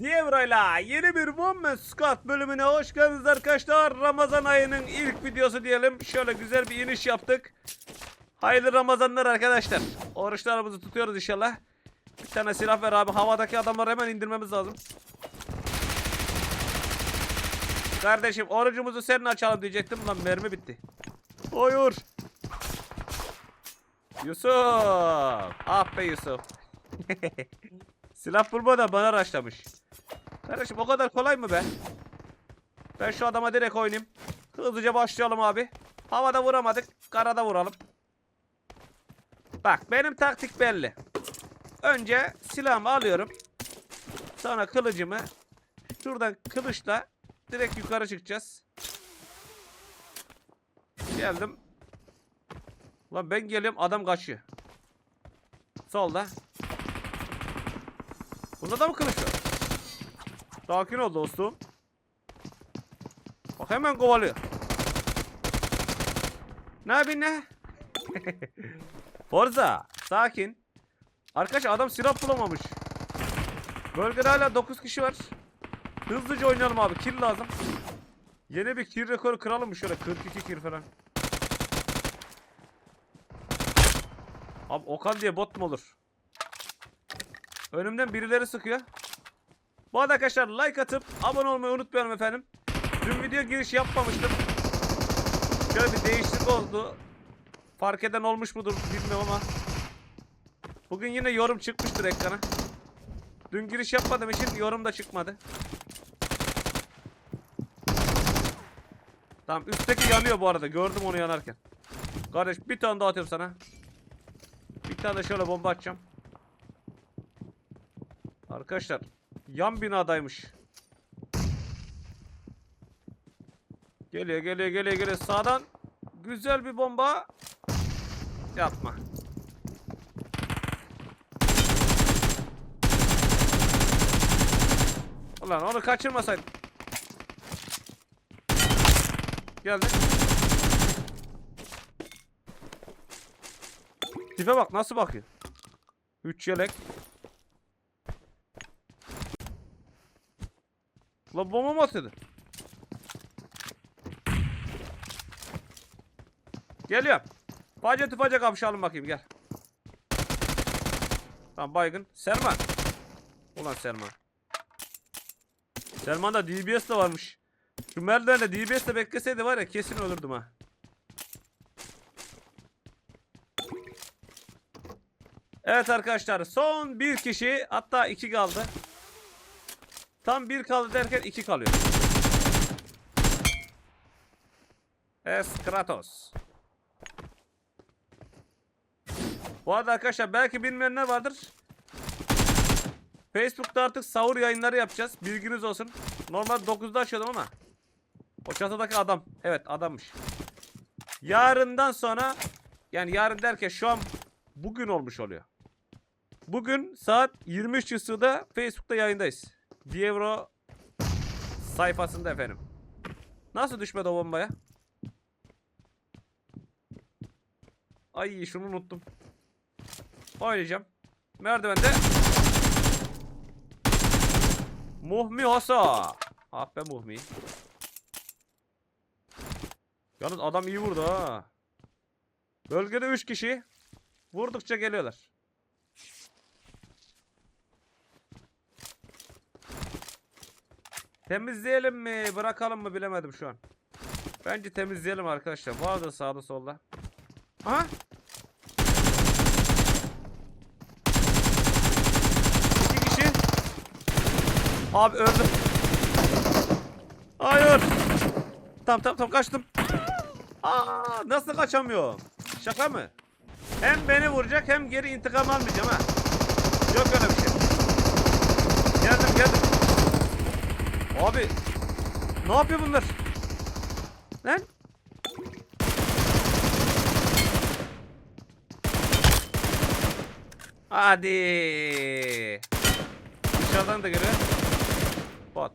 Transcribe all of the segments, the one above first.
Dievro'yla yeni bir Woman Squad bölümüne hoş geldiniz arkadaşlar. Ramazan ayının ilk videosu diyelim. Şöyle güzel bir iniş yaptık. Hayırlı Ramazanlar arkadaşlar. Oruçlarımızı tutuyoruz inşallah. Bir tane silah ver abi. Havadaki adamları hemen indirmemiz lazım. Kardeşim orucumuzu senin açalım diyecektim. Lan mermi bitti. Hayır. Yusuf. Ah be Yusuf. Silah bulma da bana raşlamış. Kardeşim o kadar kolay mı be? Ben şu adama direkt oynayayım. Hızlıca başlayalım abi. Havada vuramadık. Karada vuralım. Bak benim taktik belli. Önce silahımı alıyorum. Sonra kılıcımı şuradan kılıçla direkt yukarı çıkacağız. Geldim. Lan ben geliyorum adam kaçıyor. Solda. Bunda da mı kılıç var? Sakin ol dostum. Bak hemen kovalıyor. Ne yapayım ne? Forza sakin. Arkadaş adam silah bulamamış. Bölgede hala 9 kişi var. Hızlıca oynayalım abi. Kill lazım. Yeni bir kill rekoru kıralım mı şöyle 42 kill falan. Abi Okan diye bot mu olur? Önümden birileri sıkıyor. Bu arada arkadaşlar like atıp abone olmayı unutmayalım efendim. Dün video giriş yapmamıştım. Şöyle bir değişiklik oldu. Fark eden olmuş mudur bilmiyorum ama. Bugün yine yorum çıkmıştır ekrana. Dün giriş yapmadığım için yorum da çıkmadı. Tamam üstteki yanıyor bu arada. Gördüm onu yanarken. Kardeş bir tane daha atıyorum sana. Bir tane de şöyle bomba atacağım. Arkadaşlar yan binadaymış. Geliyor geliyor geliyor geliyor sağdan güzel bir bomba. Yapma. Ulan onu kaçırmasaydın. Geldi. Tipe bak nasıl bakıyor. 3 yelek. La bomba mı atıyordu? Geliyorum. Face tüfaca kapışalım bakayım gel. Tamam baygın. Selman. Ulan Selman. Selman'da DBS de varmış. Şu merdivende DBS de bekleseydi var ya kesin ölürdüm ha. Evet arkadaşlar son bir kişi hatta iki kaldı. Tam bir kaldı derken iki kalıyor. Es Kratos. Bu arada arkadaşlar belki bilmeyenler vardır. Facebook'ta artık sahur yayınları yapacağız. Bilginiz olsun. Normal 9'da açıyordum ama. O çatıdaki adam. Evet adammış. Yarından sonra yani yarın derken şu an bugün olmuş oluyor. Bugün saat 23.00'da Facebook'ta yayındayız. Dievro sayfasında efendim. Nasıl düşmedi o bombaya? Ay şunu unuttum. Oynayacağım. Merdivende. Muhmi Hasa. Ah be Muhmi. Yalnız adam iyi vurdu ha. Bölgede 3 kişi. Vurdukça geliyorlar. Temizleyelim mi? Bırakalım mı bilemedim şu an. Bence temizleyelim arkadaşlar. Vardı sağda solda. Aha. İki kişi. Abi öldüm. Hayır. Tamam tamam tamam kaçtım. Aa, nasıl kaçamıyorum? Şaka mı? Hem beni vuracak hem geri intikam almayacağım ha. Yok öyle bir şey. Geldim geldim. Abi ne yapıyor bunlar? Lan? Hadi. Dışarıdan da geliyor. Bot.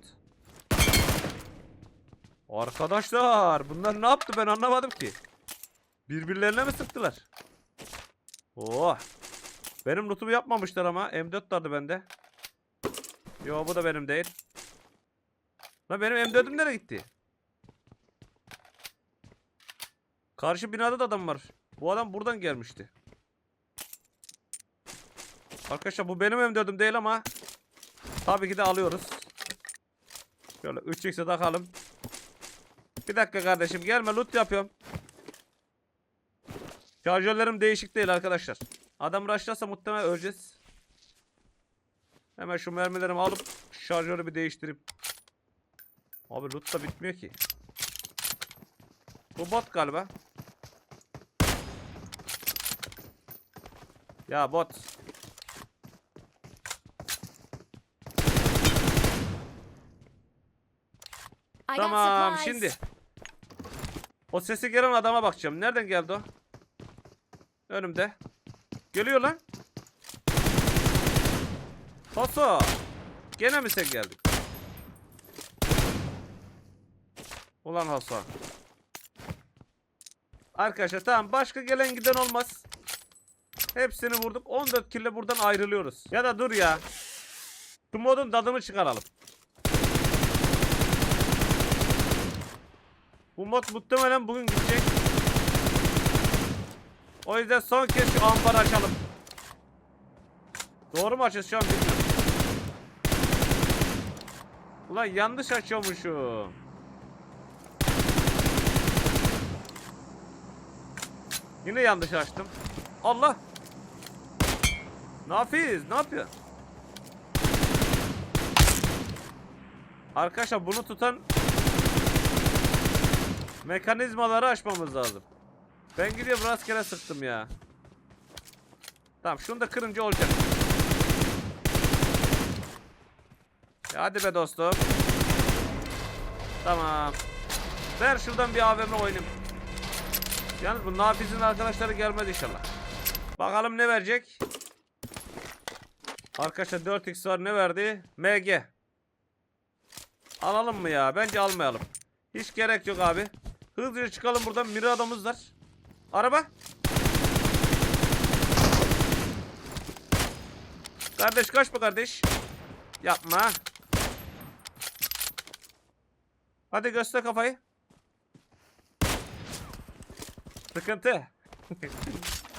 Arkadaşlar bunlar ne yaptı ben anlamadım ki. Birbirlerine mi sıktılar? Oh. Benim lootumu yapmamışlar ama M4 vardı bende. Yo bu da benim değil. Lan benim M4'üm nereye gitti? Karşı binada da adam var. Bu adam buradan gelmişti. Arkadaşlar bu benim M4'üm değil ama tabii ki de alıyoruz. Şöyle 3x'e takalım. Bir dakika kardeşim gelme loot yapıyorum. Şarjörlerim değişik değil arkadaşlar. Adam rushlarsa muhtemelen öleceğiz. Hemen şu mermilerimi alıp şarjörü bir değiştireyim. Abi loot da bitmiyor ki. Bu bot galiba. Ya bot. Tamam şimdi. O sesi gelen adama bakacağım. Nereden geldi o? Önümde. Geliyor lan. Toso. Gene mi sen geldin? Ulan Hasan. Arkadaşlar tamam başka gelen giden olmaz. Hepsini vurduk. 14 kille buradan ayrılıyoruz. Ya da dur ya. Şu modun tadını çıkaralım. Bu mod muhtemelen bugün gidecek. O yüzden son kez şu ambarı açalım. Doğru mu açacağız şu an bilmiyorum. Ulan yanlış açıyormuşum. Yine yanlış açtım. Allah. Nafiz ne yapıyor? Arkadaşlar bunu tutan mekanizmaları açmamız lazım. Ben gidiyorum rastgele sıktım ya. Tamam şunu da kırınca olacak. Ya hadi be dostum. Tamam. Ver şuradan bir AVM oynayayım. Yalnız bu Nafiz'in arkadaşları gelmedi inşallah. Bakalım ne verecek. Arkadaşlar 4x var ne verdi? MG. Alalım mı ya? Bence almayalım. Hiç gerek yok abi. Hızlıca çıkalım buradan. Mirada'mız var. Araba. Kardeş kaçma kardeş. Yapma. Hadi göster kafayı. Sıkıntı.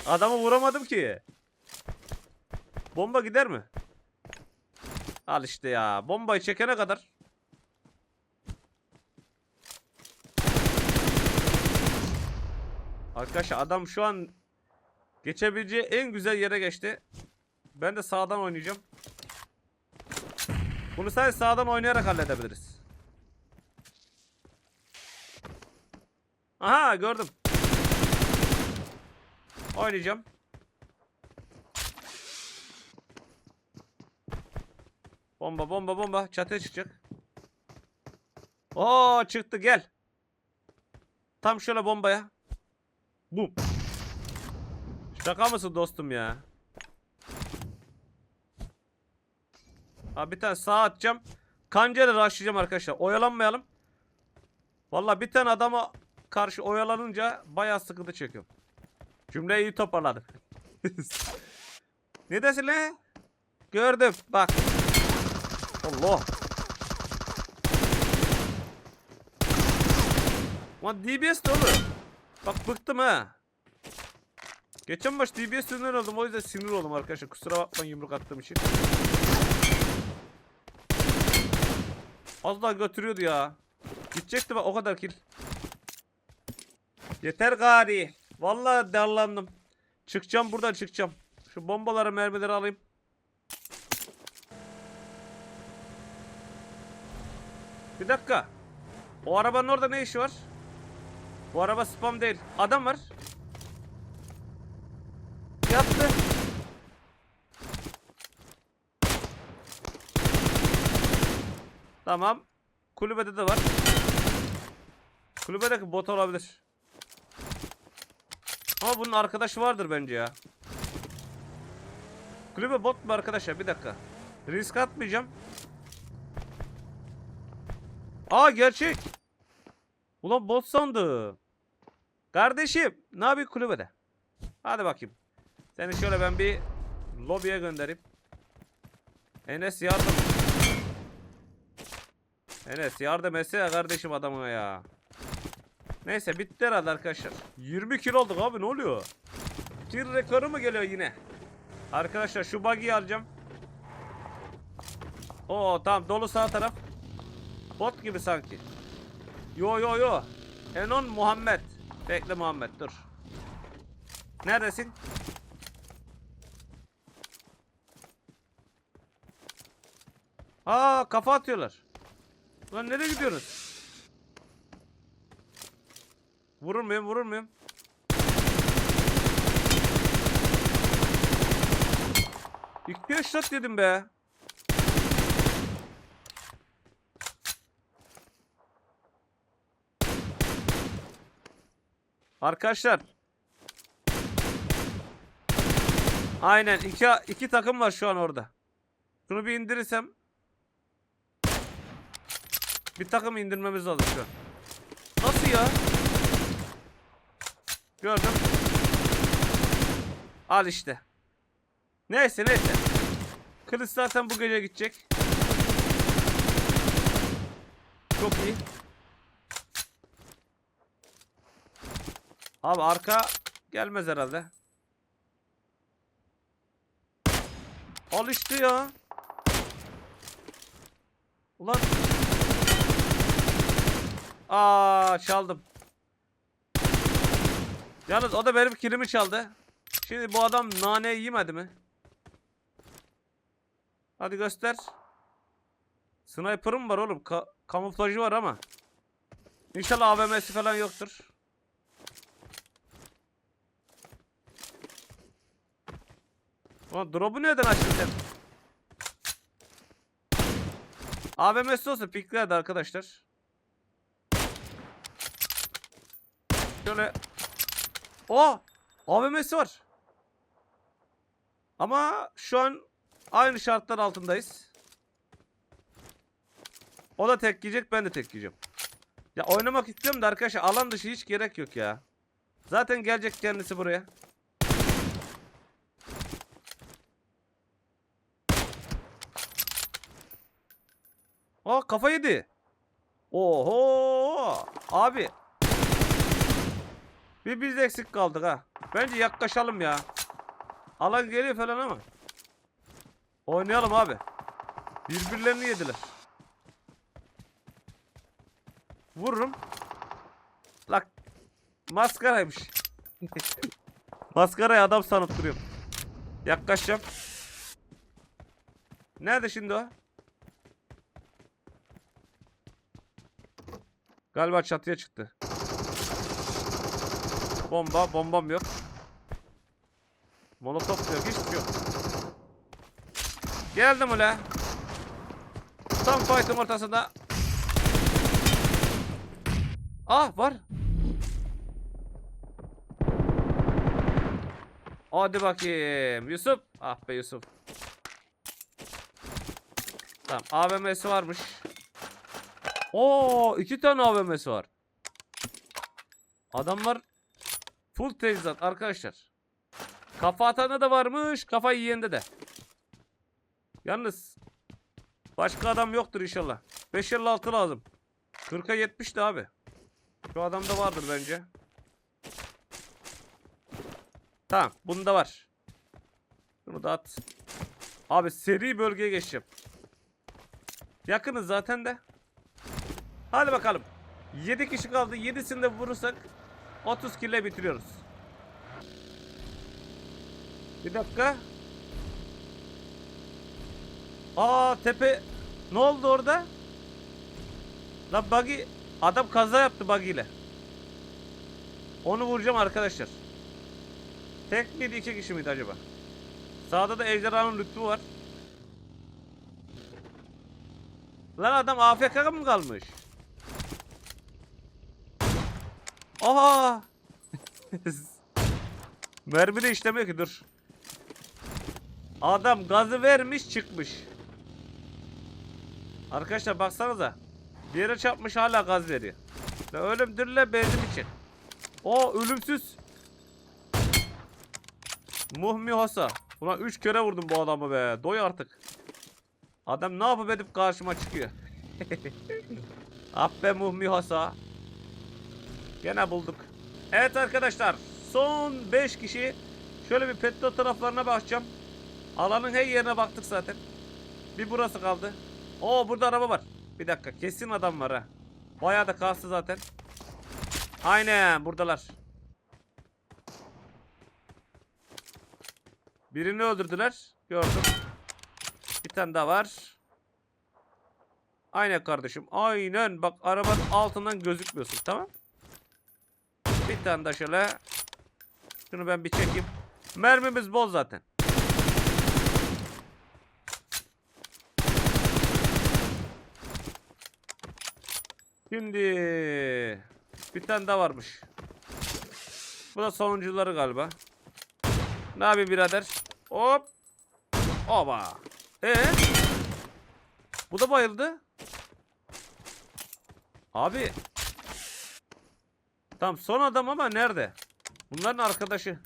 Adamı vuramadım ki. Bomba gider mi? Al işte ya. Bombayı çekene kadar. Arkadaşlar adam şu an geçebileceği en güzel yere geçti. Ben de sağdan oynayacağım. Bunu sadece sağdan oynayarak halledebiliriz. Aha gördüm. Oynayacağım. Bomba bomba bomba çatıya çıkacak. Oo çıktı gel. Tam şöyle bombaya. Bum. Şaka mısın dostum ya? Abi bir tane sağa atacağım. Kancayla rushlayacağım arkadaşlar. Oyalanmayalım. Vallahi bir tane adama karşı oyalanınca bayağı sıkıntı çekiyorum. Cümleyi iyi toparladım. ne desin lan? Gördüm. Bak. Allah. Lan DBS de olur. Bak bıktım ha. Geçen maç DBS sinir oldum o yüzden sinir oldum arkadaşlar. Kusura bakmayın yumruk attığım için. Az daha götürüyordu ya. Gidecekti bak o kadar kill. Yeter gari. Vallahi darlandım. Çıkacağım buradan çıkacağım. Şu bombaları mermileri alayım. Bir dakika. O arabanın orada ne işi var? Bu araba spam değil. Adam var. Yattı. Tamam. Kulübede de var. Kulübedeki bot olabilir. Ama bunun arkadaşı vardır bence ya. Kulübe bot mu arkadaşlar? Bir dakika. Risk atmayacağım. Aa gerçek. Ulan bot sandı. Kardeşim ne yapıyor kulübede? Hadi bakayım. Seni şöyle ben bir lobiye göndereyim. Enes yardım. Enes yardım etsene kardeşim adamına ya. Neyse bitti herhalde arkadaşlar. 20 kilo olduk abi ne oluyor? Tir rekoru mu geliyor yine? Arkadaşlar şu buggy'i alacağım. Oo tamam dolu sağ taraf. Bot gibi sanki. Yo yo yo. Enon Muhammed. Bekle Muhammed dur. Neredesin? Aa kafa atıyorlar. Lan nereye gidiyorsunuz? Vurur muyum vurur muyum? İki shot yedim be. Arkadaşlar. Aynen iki, iki takım var şu an orada. Şunu bir indirirsem. Bir takım indirmemiz lazım şu an. Nasıl ya? Gördüm. Al işte. Neyse neyse. Kılıç zaten bu gece gidecek. Çok iyi. Abi arka gelmez herhalde. Al işte ya. Ulan. Aa çaldım. Yalnız o da benim kilimi çaldı. Şimdi bu adam nane yemedi mi? Hadi göster. Sniper'ım var oğlum. Ka- kamuflajı var ama. İnşallah AVM'si falan yoktur. Ulan drop'u nereden açtın sen? AVM'si olsa piklerdi arkadaşlar. Şöyle. O, AVM'si var. Ama şu an aynı şartlar altındayız. O da tek yiyecek, ben de tek yiyeceğim. Ya oynamak istiyorum da arkadaşlar alan dışı hiç gerek yok ya. Zaten gelecek kendisi buraya. Aa kafa yedi. Oho! Abi. Bir biz eksik kaldık ha. Bence yaklaşalım ya. Alan geliyor falan ama. Oynayalım abi. Birbirlerini yediler. Vururum. Lak. Maskaraymış. Maskarayı adam sanıp duruyorum. Yaklaşacağım. Nerede şimdi o? Galiba çatıya çıktı. Bomba, bombam yok. Molotof yok, hiçbir yok. Geldim ula. Tam fight'ın ortasında. Ah var. Hadi bakayım. Yusuf. Ah be Yusuf. Tamam AVM'si varmış. Oo iki tane AVM'si var. Adamlar full teçhizat arkadaşlar. Kafa atanda da varmış, kafa yiyende de. Yalnız başka adam yoktur inşallah. 556 lazım. 40'a 70 de abi. Şu adamda vardır bence. Tamam, bunda var. Bunu da at. Abi seri bölgeye geçeceğim. Yakınız zaten de. Hadi bakalım. 7 kişi kaldı. 7'sini de vurursak 30 kille bitiriyoruz. Bir dakika. Aa tepe ne oldu orada? La buggy adam kaza yaptı buggy ile. Onu vuracağım arkadaşlar. Tek miydi iki kişi miydi acaba? Sağda da ejderhanın lütfu var. Lan adam AFK mı kalmış? Aha! Mermi de işlemiyor ki dur. Adam gazı vermiş çıkmış. Arkadaşlar baksanıza. Bir yere çarpmış hala gaz veriyor. Ve ölümdür la benzin için. O ölümsüz. Muhmi Hosa. Ulan 3 kere vurdum bu adamı be. Doy artık. Adam ne yapıp edip karşıma çıkıyor. Abbe muhmi hasa. Gene bulduk. Evet arkadaşlar. Son 5 kişi. Şöyle bir petrol taraflarına bakacağım. Alanın her yerine baktık zaten. Bir burası kaldı. Oo burada araba var. Bir dakika kesin adam var ha. Bayağı da kastı zaten. Aynen buradalar. Birini öldürdüler. Gördüm. Bir tane daha var. Aynen kardeşim. Aynen. Bak arabanın altından gözükmüyorsun. Tamam. Bir tane daha şöyle. Şunu ben bir çekeyim. Mermimiz bol zaten. Şimdi bir tane daha varmış. Bu da sonuncuları galiba. Ne yapayım birader? Hop. Oba. Ee? Bu da bayıldı. Abi. Tamam son adam ama nerede? Bunların arkadaşı.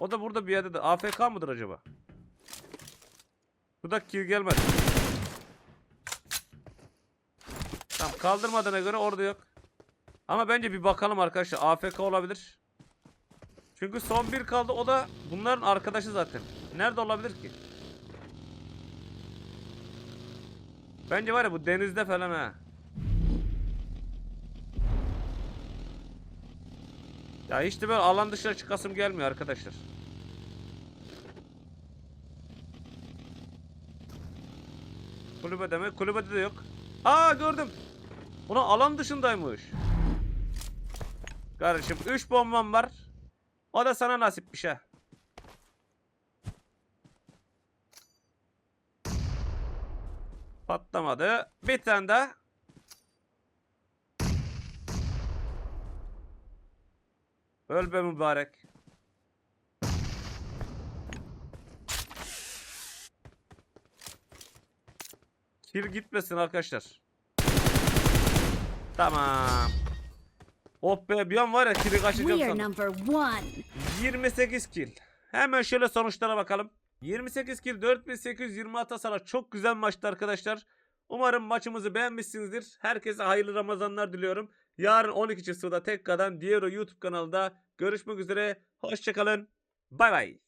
O da burada bir yerde de. AFK mıdır acaba? Bu da kill gelmedi. Tamam kaldırmadığına göre orada yok. Ama bence bir bakalım arkadaşlar. AFK olabilir. Çünkü son bir kaldı. O da bunların arkadaşı zaten. Nerede olabilir ki? Bence var ya bu denizde falan ha. Ya hiç de böyle alan dışına çıkasım gelmiyor arkadaşlar. Kulübede mi? Kulübede de yok. Aa gördüm. Buna alan dışındaymış. Kardeşim 3 bombam var. O da sana nasipmiş ha. Patlamadı. Bir tane daha. Öl be mübarek. Kill gitmesin arkadaşlar. Tamam. Oh be bir an var ya kill'i kaçacağım one. 28 kill. Hemen şöyle sonuçlara bakalım. 28 kill 4826 hasar. Çok güzel maçtı arkadaşlar. Umarım maçımızı beğenmişsinizdir. Herkese hayırlı Ramazanlar diliyorum. Yarın 12. sırada tekrardan Diero YouTube kanalında görüşmek üzere. Hoşçakalın. Bay bay.